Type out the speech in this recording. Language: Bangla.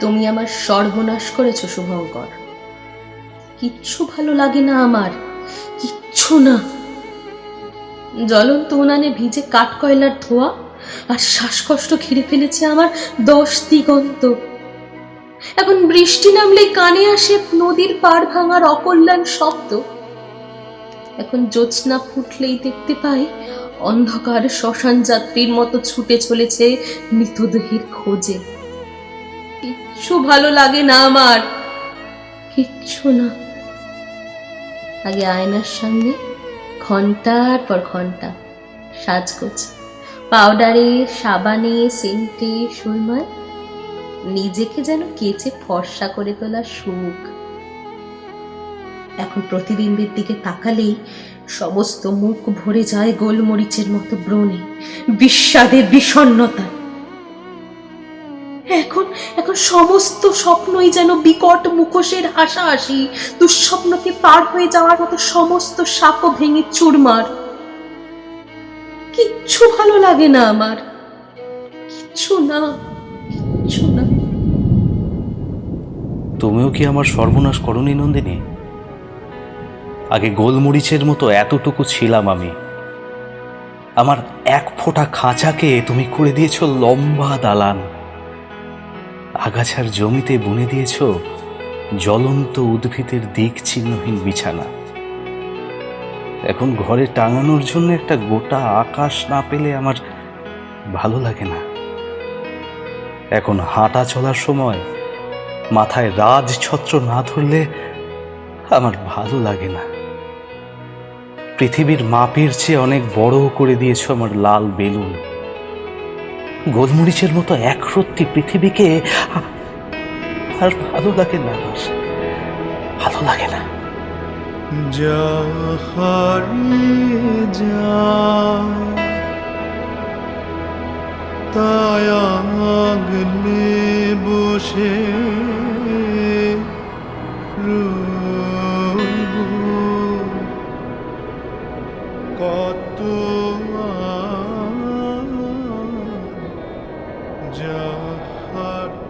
তুমি আমার সর্বনাশ করেছ, শুভঙ্কর। কিচ্ছু ভালো লাগে না আমার, কিচ্ছু না। জ্বলন্ত উনানে ভিজে কাঠ কয়লার ধোয়া আর শ্বাসকষ্ট ঘিরে ফেলেছে আমার দশ দিগন্ত। এখন বৃষ্টি নামলেই কানে আসে নদীর পাড় ভাঙার অকল্যাণ শব্দ। এখন জ্যোৎস্না ফুটলেই দেখতে পাই অন্ধকার শ্মশান যাত্রীর মতো ছুটে চলেছে মৃতদেহের খোঁজে। কিচ্ছু ভালো লাগে না আমার। কিচ্ছু না। আগে আয়নার সামনে ঘণ্টার পর ঘণ্টা সাজগোজ। পাউডারে, সাবানে, সেন্টে, সুরমায় নিজেকে যেন কেচে ফর্সা করে তোলা সুখ। এখন প্রতিবিম্বের দিকে তাকালেই সমস্ত মুখ ভরে যায় গোলমরিচের মতো ব্রণে বিস্বাদে বিষণ্ণতা এখন এখন সমস্ত স্বপ্নই যেন বিকট মুখোশের হাসাহাসি, দুঃস্বপ্নকে পার হয়ে যাওয়ার মতো সমস্ত সাপও ভেঙে চুরমার। কিচ্ছু ভালো লাগে না আমার। কিচ্ছু না কিচ্ছু না। তুমিও কি আমার সর্বনাশ করনি, নন্দিনী? আগে গোলমরিচের মতো এতটুকু ছিলাম আমি। আমার এক ফোঁটা খাঁচাকে তুমি করে দিয়েছ লম্বা দালান। আগাছার জমিতে বুনে দিয়েছ জ্বলন্ত উদ্ভিদের দিক চিহ্নহীন বিছানা। এখন ঘরে টাঙানোর জন্য একটা গোটা আকাশ না পেলে আমার ভালো লাগে না। এখন হাঁটা চলার সময় মাথায় রাজ ছত্র না ধরলে আমার ভালো লাগে না। পৃথিবীর মাপের চেয়ে অনেক বড় করে দিয়েছ আমার লাল বেলুন। গোলমরিচের মতো এক সত্যি পৃথিবীকে আর ভালো লাগে না ভালো লাগে না। যা যা বসে কত Jahat